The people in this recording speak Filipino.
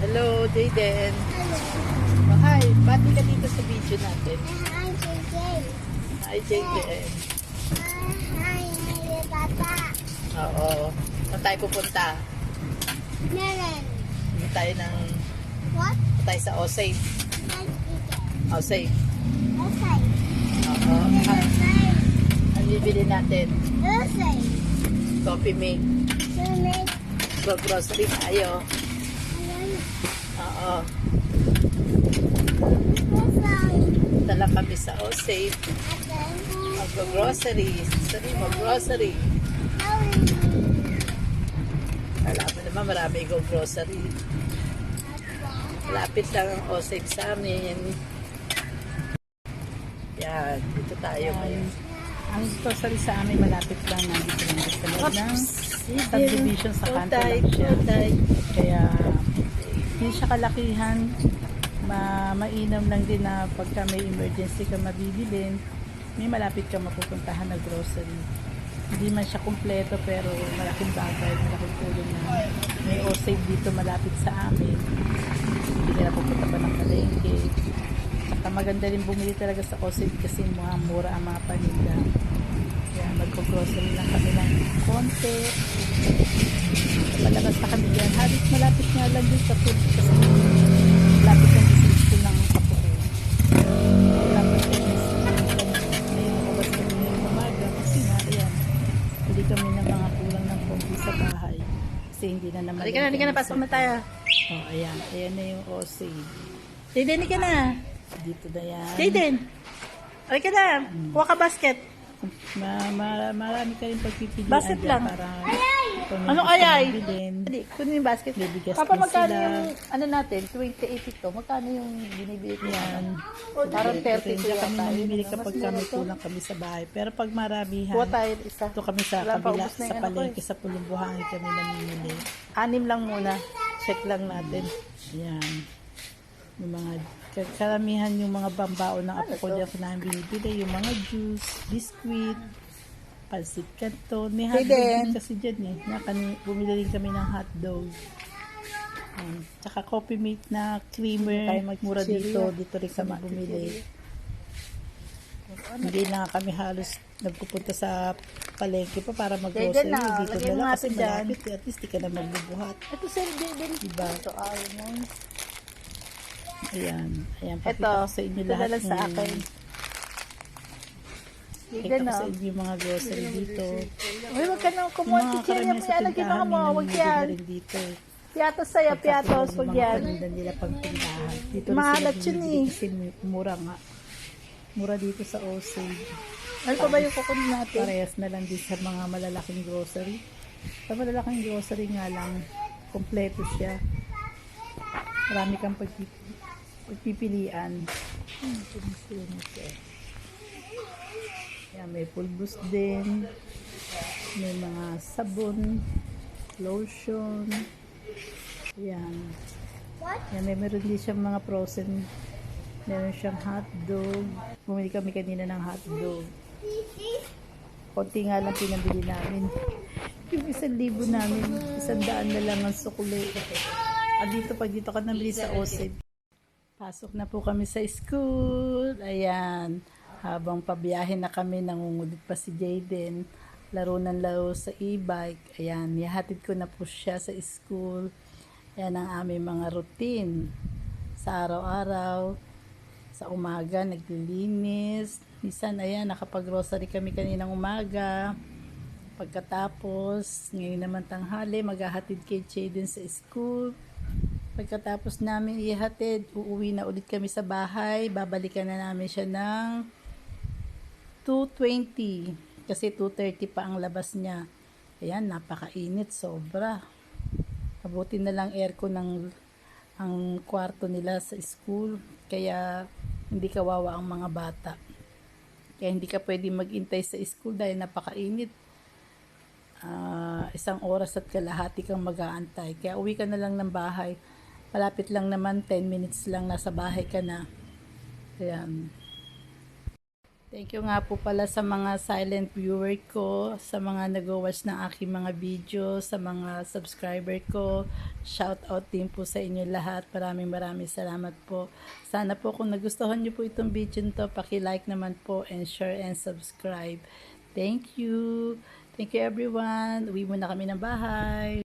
Hello, Jayden. Oh, hi, bati ka dito sa video natin. Hi, JJ. Hi, Jayden. Hi, hi, Papa. Oo. Saan tayo pupunta? Nenen. Hindi tayo ng... What? Tayo sa Osay. Osay. Okay. Oo. Ano bibili natin? Okay. Coffee mate. To make Go grocery tayo. ayan. Oo. Lang kami sa. Again. Mag-grocery. Sorry, mag-grocery. Alam mo naman, marami go grocery. Malapit lang ang Osay sa amin. Yan, dito tayo ngayon. Ang grocery sa amin malapit lang nandito lang sa loob ng subdivision sa kanto lang siya. Kaya siya kalakihan. Ma mainam lang din na pagka may emergency ka mabibilin, may malapit ka mapupuntahan na grocery. Hindi man siya kumpleto pero malaking bagay, malaking tulong na may OSAVE dito malapit sa amin. Hindi ka na pupunta pa ng palengke. Saka maganda rin bumili talaga sa OSAVE kasi mga mura ang mga paninda. Kaya magko-grocery lang kami ng konti. Palabas na kami dyan. Malapit nga lang din sa food kasi malapit ang district school ng kapo ko. Malapit din Ngayon nakabas kami ngayong umaga kasi nga, ayan, hindi kami na mga kulang ng konti sa bahay. Kasi hindi na naman. Halika na, halika na, pasok na tayo. Oh, ayan. Ayan na yung OSAVE. Jayden, ka na. Dito na yan. Jayden, halika na. Kuha ka basket. Ma, ma, marami ka rin pagpipilian Basket lang. para may Ano ayay? mong bilhin. Hindi, kunin yung basket. May bigas Papa, magkano sila. yung, ano natin, 28 ito, magkano yung binibili ko Yan. Parang 30 Ito ko kami yata. mamimili Yun, kapag kami kulang kami sa bahay. Pero pag maramihan, Kuha tayo isa. ito kami sa Wala kabila, ubos na sa yung ano ko palengke, sa pulumbuhangin kami namimili. Anim lang muna. Check lang natin. Yan. Yung mga ka- karamihan yung mga bambao ng apo ko Ano to? dyan namin binibili. Yung mga juice, biscuit, pansit canton. May hotdog din kasi dyan eh. Na, kani, bumili rin kami ng hotdog. Um, tsaka coffee mate na creamer. Tayo Mura mag-chili dito. ah. Dito rin kami bumili. Hindi na kami halos nagpupunta sa palengke pa para mag-grocery. na, Dito na lang kasi dyan. malapit. eh. At least di ka na magbubuhat. Ito sir, Jayden. Diba? Ito, almond. Ayan. Ayan. Ito, Pakita ko sa inyo ito na lahat. lang sa akin. Jayden ko na. sa inyo yung mga grocery dito. Uy, wag ka nang kumuha mo sa yan. Ang ginawa mo, may wag yan. dito. Piatos sa'yo, piatos, wag yan. paninda nila pang tindahan. Dito Mga na sila alat yun eh. mura nga. Mura dito sa Osage. Ano pa ba yung kukunin natin? Parehas na lang din sa mga malalaking grocery. Sa malalaking grocery nga lang, kompleto siya. Marami kang pagpip- pagpipilian. Hmm. Yan, may pulbos din. May mga sabon, lotion. Yan. Yan, may meron din siyang mga frozen. Meron siyang hotdog. Bumili kami kanina ng hotdog. Konti nga lang pinabili namin. Yung isang libo namin, isang daan na lang ang sukuli. At dito, pag dito ka nabili sa OSID. Pasok na po kami sa school. Ayan. Habang pabiyahe na kami, nangungulit pa si Jaden. Laro ng laro sa e-bike. Ayan, yahatid ko na po siya sa school. Ayan ang aming mga routine. Sa araw-araw, sa umaga, naglilinis. Minsan, ayan, nakapag-grocery kami kaninang umaga. Pagkatapos, ngayon naman tanghali, maghahatid kay Jaden sa school. Pagkatapos namin ihatid, uuwi na ulit kami sa bahay. Babalikan na namin siya ng 2.20. Kasi 2.30 pa ang labas niya. Ayan, napakainit, sobra. Abutin na lang aircon ng ang kwarto nila sa school. Kaya hindi kawawa ang mga bata. Kaya hindi ka pwede magintay sa school dahil napakainit. Ah, isang oras at kalahati kang mag-aantay. Kaya uwi ka na lang ng bahay. Malapit lang naman, 10 minutes lang nasa bahay ka na. Ayan. Thank you nga po pala sa mga silent viewer ko, sa mga nag-watch ng aking mga video, sa mga subscriber ko. Shout out din po sa inyo lahat. Maraming maraming salamat po. Sana po kung nagustuhan niyo po itong video nito, paki-like naman po and share and subscribe. Thank you. Thank you everyone. Uwi muna kami ng bahay.